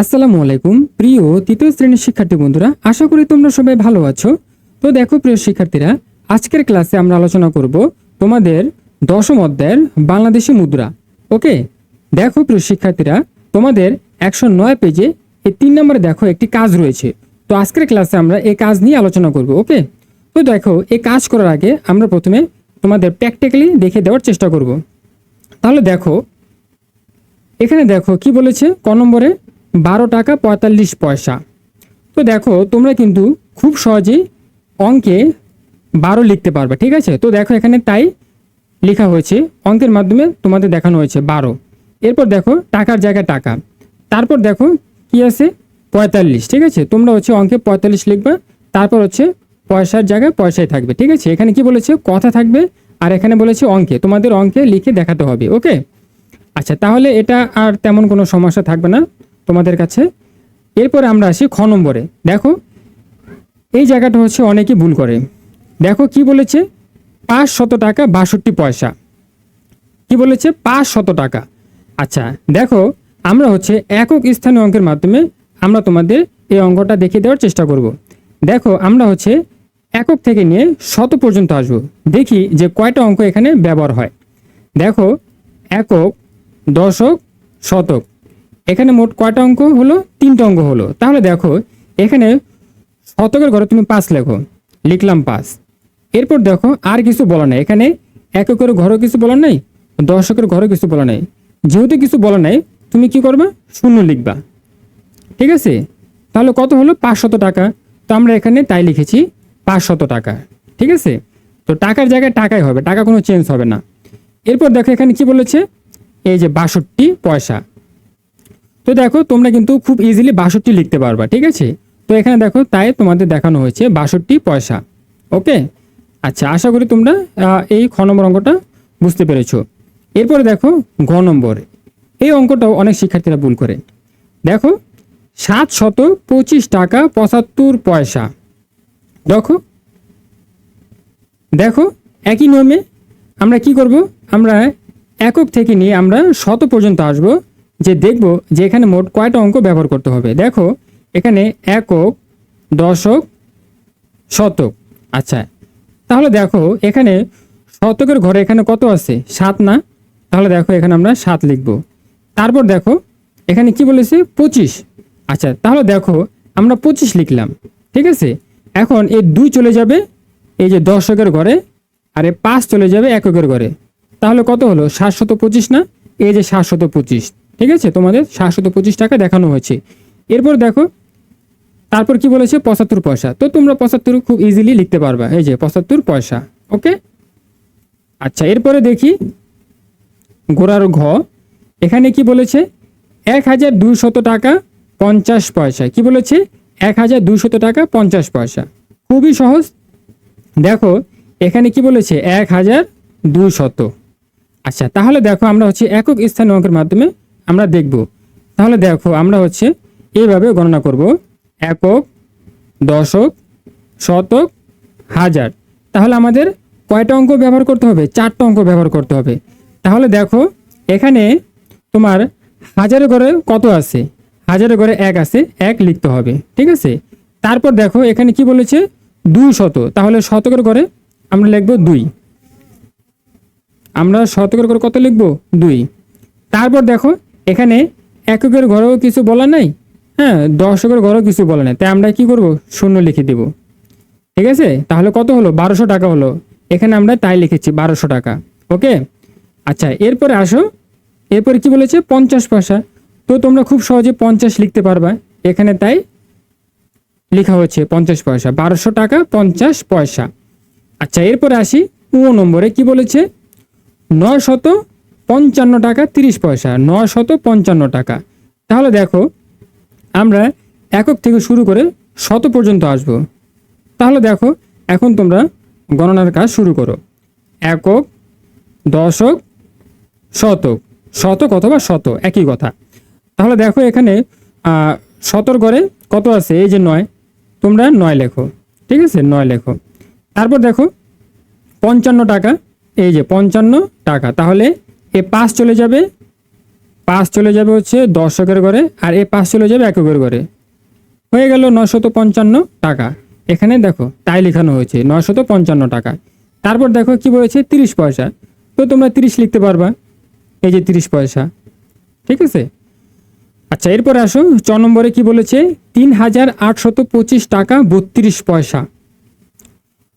আসসালামু আলাইকুম। প্রিয় তৃতীয় শ্রেণির শিক্ষার্থী বন্ধুরা, আশা করি তোমরা সবাই ভালো আছো। তো দেখো প্রিয় শিক্ষার্থীরা, আজকের ক্লাসে আমরা আলোচনা করব তোমাদের দশম অধ্যায়ের বাংলাদেশি মুদ্রা। ওকে? দেখো প্রিয় শিক্ষার্থীরা, তোমাদের একশো নয় পেজে এই তিন নম্বরে দেখো একটি কাজ রয়েছে। তো আজকের ক্লাসে আমরা এই কাজ নিয়ে আলোচনা করব, ওকে? তো দেখো, এই কাজ করার আগে আমরা প্রথমে তোমাদের প্র্যাকটিক্যালি দেখে দেওয়ার চেষ্টা করব। তাহলে দেখো, এখানে দেখো কি বলেছে, ক নম্বরে? বারো টাকা পঁয়তাল্লিশ পয়সা। তো দেখো, তোমরা কিন্তু খুব সহজেই অঙ্কে বারো লিখতে পারবে, ঠিক আছে? তো দেখো, এখানে তাই লেখা হয়েছে, অঙ্কের মাধ্যমে তোমাদের দেখানো হয়েছে বারো। এরপর দেখো, টাকার জায়গায় টাকা। তারপর দেখো, কি আছে? পঁয়তাল্লিশ, ঠিক আছে? তোমরা হচ্ছে অঙ্কে পঁয়তাল্লিশ লিখবে, তারপর হচ্ছে পয়সার জায়গায় পয়সায় থাকবে, ঠিক আছে? এখানে কি বলেছে? কথা থাকবে, আর এখানে বলেছে অঙ্কে। তোমাদের অঙ্কে লিখে দেখাতে হবে, ওকে? আচ্ছা তাহলে এটা আর তেমন কোনো সমস্যা থাকবে না। তোমাদের কাছে। এরপরে আমরা আসি খ নম্বরে। দেখো, এই জায়গাটা হচ্ছে অনেকে ভুল করে। দেখো কি বলেছে? পাঁচ শত টাকা বাষট্টি পয়সা। কি বলেছে? পাঁচ শত টাকা। আচ্ছা দেখো, আমরা হচ্ছে একক স্থানীয় অঙ্কের মাধ্যমে আমরা তোমাদের এই অঙ্কটা দেখিয়ে দেওয়ার চেষ্টা করব। দেখো, আমরা হচ্ছে একক থেকে নিয়ে শত পর্যন্ত আসব। দেখি যে কয়টা অঙ্ক এখানে ব্যবহার হয়। দেখো, একক, দশক, শতক। এখানে মোট কয়টা অঙ্ক হলো? তিনটা অঙ্ক হলো। তাহলে দেখো, এখানে শতকের ঘরে তুমি পাঁচ লেখো। লিখলাম পাঁচ। এরপর দেখো, আর কিছু বলা নাই। এখানে এককের ঘরেও কিছু বলা নাই, দশকের ঘরেও কিছু বলা নাই। যেহেতু কিছু বলা নাই, তুমি কি করবা? শূন্য লিখবা। ঠিক আছে? তাহলে কত হলো? পাঁচশত টাকা। তো আমরা এখানে তাই লিখেছি পাঁচশত টাকা। ঠিক আছে? তো টাকার জায়গায় টাকাই হবে, টাকা কোনো চেঞ্জ হবে না। এরপর দেখো, এখানে কি বলেছে? এই যে বাষট্টি পয়সা। তো দেখো, তোমরা কিন্তু খুব ইজিলি বাষট্টি লিখতে পারবা, ঠিক আছে? তো এখানে দেখো, তাই তোমাদের দেখানো হয়েছে বাষট্টি পয়সা, ওকে? আচ্ছা আশা করি তোমরা এই খ নম্বর অঙ্কটা বুঝতে পেরেছ। এরপরে দেখো, ঘ নম্বর। এই অঙ্কটাও অনেক শিক্ষার্থীরা ভুল করে। দেখো, সাত শত পঁচিশ টাকা পঁচাত্তর পয়সা। দেখো দেখো, একই নিয়মে আমরা কি করব? আমরা একক থেকে নিয়ে আমরা শত পর্যন্ত আসব। যে দেখব যে এখানে মোট কয়টা অঙ্ক ব্যবহার করতে হবে। দেখো, এখানে একক, দশক, শতক। আচ্ছা তাহলে দেখো, এখানে শতকের ঘরে এখানে কত আছে? সাত না? তাহলে দেখো, এখানে আমরা সাত লিখব। তারপর দেখো, এখানে কি বলেছে? পঁচিশ। আচ্ছা তাহলে দেখো, আমরা পঁচিশ লিখলাম, ঠিক আছে? এখন এই দুই চলে যাবে, এই যে দশকের ঘরে, আর এই পাঁচ চলে যাবে এককের ঘরে। তাহলে কত হলো? সাতশত পঁচিশ না? এই যে সাতশত পঁচিশ। ঠিক আছে? তোমাদের সাতশত পঁচিশ টাকা দেখানো হয়েছে। এরপর দেখো, তারপর কি বলেছে? পঁচাত্তর পয়সা। তো তোমরা পঁচাত্তর খুব ইজিলি লিখতে পারবা। এই যে, পঁচাত্তর পয়সা ওকে আচ্ছা এরপরে দেখি, গোড়ার ঘ। এখানে কি বলেছে? এক হাজার দুইশত টাকা পঞ্চাশ পয়সা। কি বলেছে? এক হাজার দুইশত টাকা পঞ্চাশ পয়সা। খুবই সহজ। দেখো, এখানে কি বলেছে? এক হাজার দুশত আচ্ছা তাহলে দেখো, আমরা হচ্ছে একক স্থানীয় অঙ্কের মাধ্যমে আমরা দেখব। তাহলে দেখো আমরা হচ্ছে এইভাবে গণনা করব। একক, দশক, শতক, হাজার। তাহলে আমাদের কয়টা অঙ্ক ব্যবহার করতে হবে? চারটা অঙ্ক ব্যবহার করতে হবে। তাহলে দেখো এখানে তোমার হাজারের ঘরে কত আছে? হাজারের ঘরে এক আছে, এক লিখতে হবে, ঠিক আছে? তারপর দেখো এখানে কি বলেছে? দুই শত। তাহলে শতকের ঘরে আমরা লিখব দুই। আমরা শতকের ঘরে কত লিখব? দুই। তারপর দেখো এখানে এককের ঘরেও কিছু বলা নাই? হ্যাঁ দশকের ঘরেও কিছু বলা নাই। তাই আমরা কি করব? শূন্য লিখে দেব। ঠিক আছে? তাহলে কত হলো? বারোশো টাকা হলো। এখানে আমরা তাই লিখেছি, বারোশো টাকা। ওকে? আচ্ছা এরপরে আসো। এরপরে কি বলেছে? পঞ্চাশ পয়সা। তো তোমরা খুব সহজে পঞ্চাশ লিখতে পারবা। এখানে তাই লেখা হচ্ছে পঞ্চাশ পয়সা। বারোশো টাকা, পঞ্চাশ পয়সা। আচ্ছা এরপরে আসি। ও নম্বরে কি বলেছে? নয় শত পঞ্চান্ন টাকা তিরিশ পয়সা নয় শত পঞ্চান্ন টাকা। তাহলে দেখো, আমরা একক থেকে শুরু করে শত পর্যন্ত আসব। তাহলে দেখো, এখন তোমরা গণনার কাজ শুরু করো। একক, দশক, শতক। শতক অথবা শত, একই কথা। তাহলে দেখো এখানে শতর ঘরে কত আছে? এই যে নয়। তোমরা নয় লেখো, ঠিক আছে? নয় লেখো। তারপর দেখো, পঞ্চান্ন টাকা, এই যে পঞ্চান্ন টাকা। তাহলে এ পাঁচ চলে যাবে, পাঁচ চলে যাবে হচ্ছে দশকের ঘরে আর এই পাঁচ চলে যাবে এককের ঘরে। হয়ে গেল নশত পঞ্চান্ন টাকা। এখানে দেখো, তাই লেখানো হয়েছে নশত পঞ্চান্ন টাকা। তারপর দেখো কি বলেছে, তিরিশ পয়সা। তো তোমরা তিরিশ লিখতে পারবা, এই যে তিরিশ পয়সা। ঠিক আছে? আচ্ছা এরপর আসো চ নম্বরে কি বলেছে তিন হাজার আটশত পঁচিশ টাকা বত্রিশ পয়সা।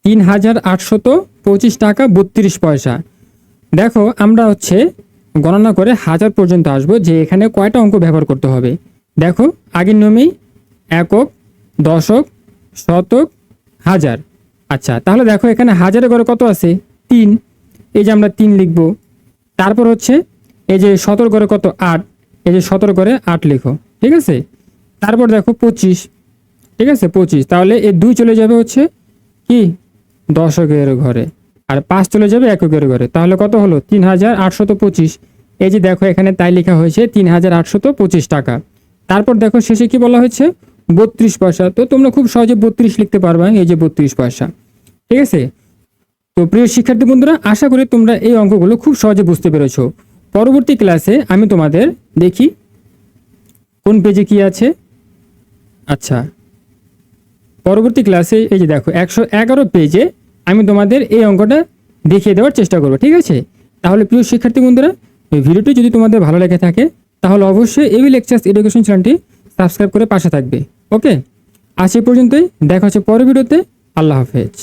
তিন হাজার আটশত পঁচিশ টাকা বত্রিশ পয়সা। দেখো, আমরা হচ্ছে গণনা করে হাজার পর্যন্ত আসব যে এখানে কয়টা অঙ্ক ব্যবহার করতে হবে। দেখো, আগের নিয়মেই একক, দশক, শতক, হাজার। আচ্ছা তাহলে দেখো এখানে হাজারের ঘরে কত আছে? তিন। এই যে আমরা তিন লিখব। তারপর হচ্ছে এই যে সতেরো ঘরে কত? আট। এই যে সতেরো করে আট লিখো। ঠিক আছে? তারপর দেখো পঁচিশ। ঠিক আছে? পঁচিশ। তাহলে এই দুই চলে যাবে হচ্ছে কি? দশকের ঘরে। আর পাঁচ চলে যাবে এককের ঘরে। তাহলে কত হলো? তিন হাজার আটশত পঁচিশ। এই যে দেখো, এখানে তাই লেখা হয়েছে তিন হাজার আটশত পঁচিশ টাকা। তারপর দেখো, শেষে কি বলা হয়েছে? বত্রিশ পয়সা। তো তোমরা খুব সহজে বত্রিশ লিখতে পারবা, এই যে বত্রিশ পয়সা। ঠিক আছে? তো প্রিয় শিক্ষার্থী বন্ধুরা, আশা করি তোমরা এই অঙ্কগুলো খুব সহজে বুঝতে পেরেছ। পরবর্তী ক্লাসে আমি তোমাদের দেখি কোন পেজে কি আছে। আচ্ছা। পরবর্তী ক্লাসে এই যে দেখো, একশো এগারো পেজে আমি তোমাদের এই অঙ্কটা দেখিয়ে দেওয়ার চেষ্টা করব, ঠিক আছে? তাহলে প্রিয় শিক্ষার্থী বন্ধুরা, এই ভিডিওটি যদি তোমাদের ভালো লেগে থাকে, তাহলে অবশ্যই এবি লেকচার্স এডুকেশন চ্যানেলটি সাবস্ক্রাইব করে পাশে থাকবে, ওকে? আজ এই পর্যন্তই, দেখা হচ্ছে পরের ভিডিওতে, আল্লাহ হাফেজ।